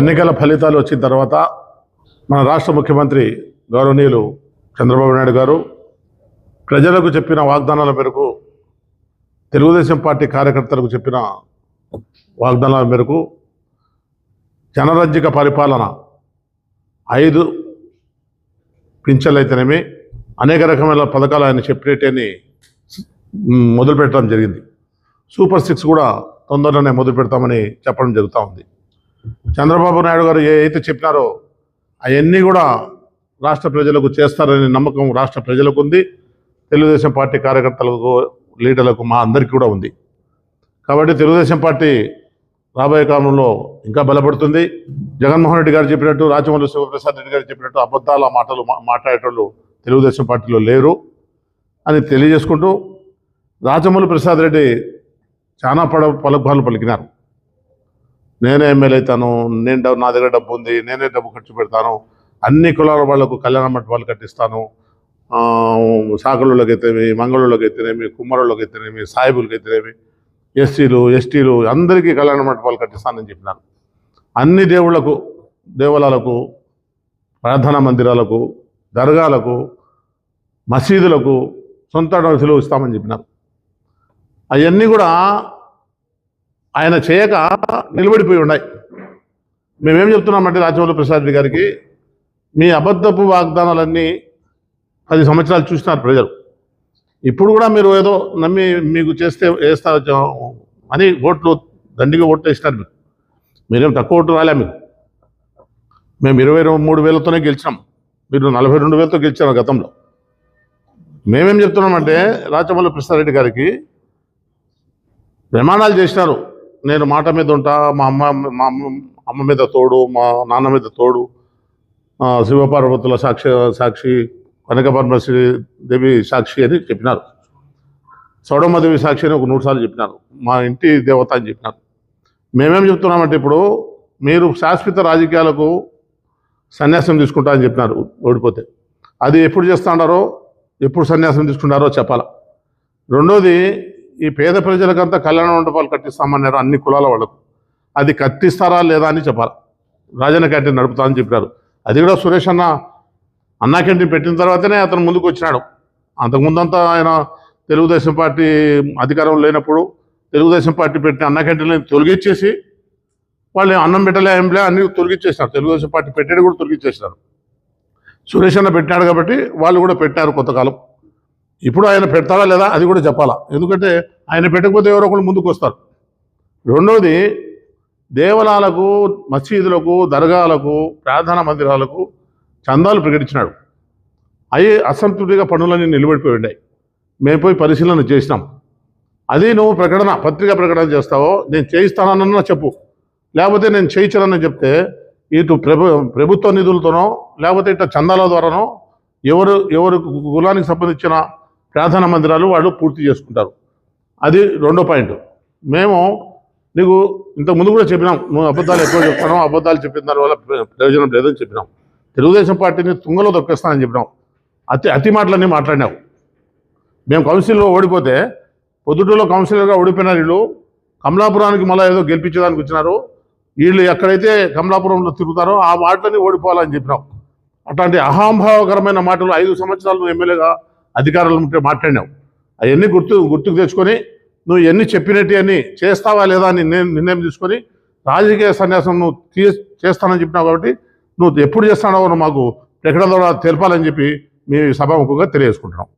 ఎన్నికల ఫలితాలు వచ్చిన తర్వాత మన రాష్ట్ర ముఖ్యమంత్రి గౌరవనీయులు చంద్రబాబు నాయుడు గారు ప్రజలకు చెప్పిన వాగ్దానాల మేరకు తెలుగుదేశం పార్టీ కార్యకర్తలకు చెప్పిన వాగ్దానాల మేరకు జనరంజిక పరిపాలన ఐదు పింఛన్లైతేనేమి అనేక రకమైన పథకాలు ఆయన చెప్పేటని మొదలు పెట్టడం జరిగింది. సూపర్ సిక్స్ కూడా తొందరలోనే మొదలు పెడతామని చెప్పడం జరుగుతూ ఉంది. చంద్రబాబు నాయుడు గారు ఏ అయితే చెప్పినారో అవన్నీ కూడా రాష్ట్ర ప్రజలకు చేస్తారనే నమ్మకం రాష్ట్ర ప్రజలకు ఉంది. తెలుగుదేశం పార్టీ కార్యకర్తలకు లీడర్లకు మా అందరికీ కూడా ఉంది. కాబట్టి తెలుగుదేశం పార్టీ రాబోయే కాలంలో ఇంకా బలపడుతుంది. జగన్మోహన్ రెడ్డి గారు చెప్పినట్టు రాజమౌళి శివప్రసాద్ రెడ్డి గారు చెప్పినట్టు అబద్ధాల మాటలు మా- మాట్లాడేటోళ్ళు తెలుగుదేశం పార్టీలో లేరు అని తెలియజేసుకుంటూ రాజమౌళి ప్రసాద్ రెడ్డి చాలా పడ పలుకుబాలు పలికినారు. నేనే ఎమ్మెల్యే అవుతాను నేను డబ్బు- నా దగ్గర డబ్బు ఉంది నేనే డబ్బు ఖర్చు పెడతాను అన్ని కులాల వాళ్ళకు కళ్యాణ మంటపాలు కట్టిస్తాను. ఆ, అయితేనేమి మంగళూళ్ళకి అయితేనేమి కుమ్మరోళ్ళకి అయితేనేమి సాయిబులకి అయితేనేమి ఎస్సీలు ఎస్టీలు అందరికీ కళ్యాణ మంటపాలు కట్టిస్తానని చెప్పినాను అన్ని దేవుళ్ళకు దేవాలయాలకు ప్రార్థనా మందిరాలకు దర్గాలకు మసీదులకు సొంత నడుసులు ఇస్తామని చెప్పినారు. అవన్నీ కూడా ఆయన చేయక నిలబడిపోయి ఉన్నాయి. మేమేం చెప్తున్నామంటే రాజమౌళి ప్రసాద్ గారికి మీ అబద్ధపు వాగ్దానాలన్నీ పది సంవత్సరాలు చూసినారు ప్రజలు. ఇప్పుడు కూడా మీరు ఏదో నమ్మి మీకు చేస్తే వేస్తారు అని ఓట్లు దండిగా ఓట్లు వేసినారు మీరు. మీరేం తక్కువ ఓట్లు రాలే మీకు మేము ఇరవై మూడు వేలతోనే గెలిచినాం. మీరు నలభై రెండు వేలతో గెలిచారు గతంలో. మేమేం చెప్తున్నామంటే రాజమౌళి ప్రసాద్ రెడ్డి గారికి ప్రమాణాలు చేసినారు. నేను మాట మీద ఉంటా మా అమ్మ మా అమ్మ అమ్మ మీద తోడు మా నాన్న మీద తోడు శివపార్వతుల సాక్షి సాక్షి కనక పరమశ్రీ దేవి సాక్షి అని చెప్పినారు. సౌడమ్మదేవి సాక్షి అని ఒక నూరు సార్లు చెప్పినారు. మా ఇంటి దేవత అని చెప్పినారు. మేమేం చెప్తున్నామంటే ఇప్పుడు మీరు శాశ్వత రాజకీయాలకు సన్యాసం తీసుకుంటా అని చెప్పినారు ఓడిపోతే. అది ఎప్పుడు చేస్తాడారో ఎప్పుడు సన్యాసం తీసుకుంటారో చెప్పాల. రెండోది ఈ పేద ప్రజలకంతా కళ్యాణ మండపాలు కట్టిస్తామన్నారు అన్ని కులాల వాళ్ళకు. అది కట్టిస్తారా లేదా అని చెప్పాలి. రాజన్న క్యాంటీన్ నడుపుతా అని చెప్పారు. అది కూడా సురేష్ అన్న అన్నా క్యాంటీన్ పెట్టిన తర్వాతనే అతను ముందుకు వచ్చినాడు. అంతకుముందంతా ఆయన తెలుగుదేశం పార్టీ అధికారం లేనప్పుడు తెలుగుదేశం పార్టీ పెట్టిన అన్న క్యాంటీన్లను తొలగించేసి వాళ్ళు అన్నం పెట్టలే ఏంలే అన్ని తొలగించేసినారు తెలుగుదేశం పార్టీ పెట్టేది కూడా తొలగించేసినారు సురేష్ అన్న పెట్టాడు కాబట్టి వాళ్ళు కూడా పెట్టారు కొంతకాలం. ఇప్పుడు ఆయన పెడతాడా లేదా అది కూడా చెప్పాలా. ఎందుకంటే ఆయన పెట్టకపోతే ఎవరో ఒకరు ముందుకు వస్తారు. రెండవది దేవాలయాలకు మసీదులకు దర్గాలకు ప్రార్థనా మందిరాలకు చందాలు ప్రకటించినాడు. అవి అసంతృప్తిగా పనులన్నీ నిలబడిపోయి ఉన్నాయి మేము పోయి పరిశీలన చేసినాం. అది నువ్వు ప్రకటన పత్రికా ప్రకటన చేస్తావో నేను చేయిస్తానన్నా చెప్పు. లేకపోతే నేను చేయించానని చెప్తే ఇటు ప్రభు ప్రభుత్వ నిధులతోనో లేకపోతే ఇట్లా చందాల ద్వారానో ఎవరు ఎవరు కులానికి సంబంధించిన ప్రార్థనా మందిరాలు వాళ్ళు పూర్తి చేసుకుంటారు. అది రెండో పాయింట్. మేము నీకు ఇంతకు ముందు కూడా చెప్పినాం నువ్వు అబద్ధాలు ఎక్కువ చెప్తాను అబద్ధాలు చెప్పిన దానివల్ల ప్ర- ప్రయోజనం లేదని చెప్పినాం. తెలుగుదేశం పార్టీని తుంగలో దొక్కేస్తానని చెప్పినాం. అతి అతి మాటలన్నీ మాట్లాడినావు. మేము కౌన్సిల్లో ఓడిపోతే పొద్దుటూరులో కౌన్సిలర్గా ఓడిపోయినారు వీళ్ళు కమలాపురానికి మళ్ళీ ఏదో గెలిపించడానికి వచ్చినారు. వీళ్ళు ఎక్కడైతే కమలాపురంలో తిరుగుతారో ఆ మాటలని ఓడిపోవాలని చెప్పినాం. అట్లాంటి అహాంభావకరమైన మాటలు ఐదు సంవత్సరాలు ఎమ్మెల్యేగా అధికారులు మాట్లాడినావు. అవన్నీ గుర్తు గుర్తుకు తెచ్చుకొని నువ్వు ఎన్ని చెప్పినట్టు అన్ని చేస్తావా లేదా అని నేను నిర్ణయం తీసుకొని రాజకీయ సన్యాసం నువ్వు తీ చేస్తానని చెప్పినావు కాబట్టి నువ్వు ఎప్పుడు చేస్తానో మాకు ప్రకటన ద్వారా తెలపాలని చెప్పి మీ సభాముఖంగా తెలియజేసుకుంటున్నాం.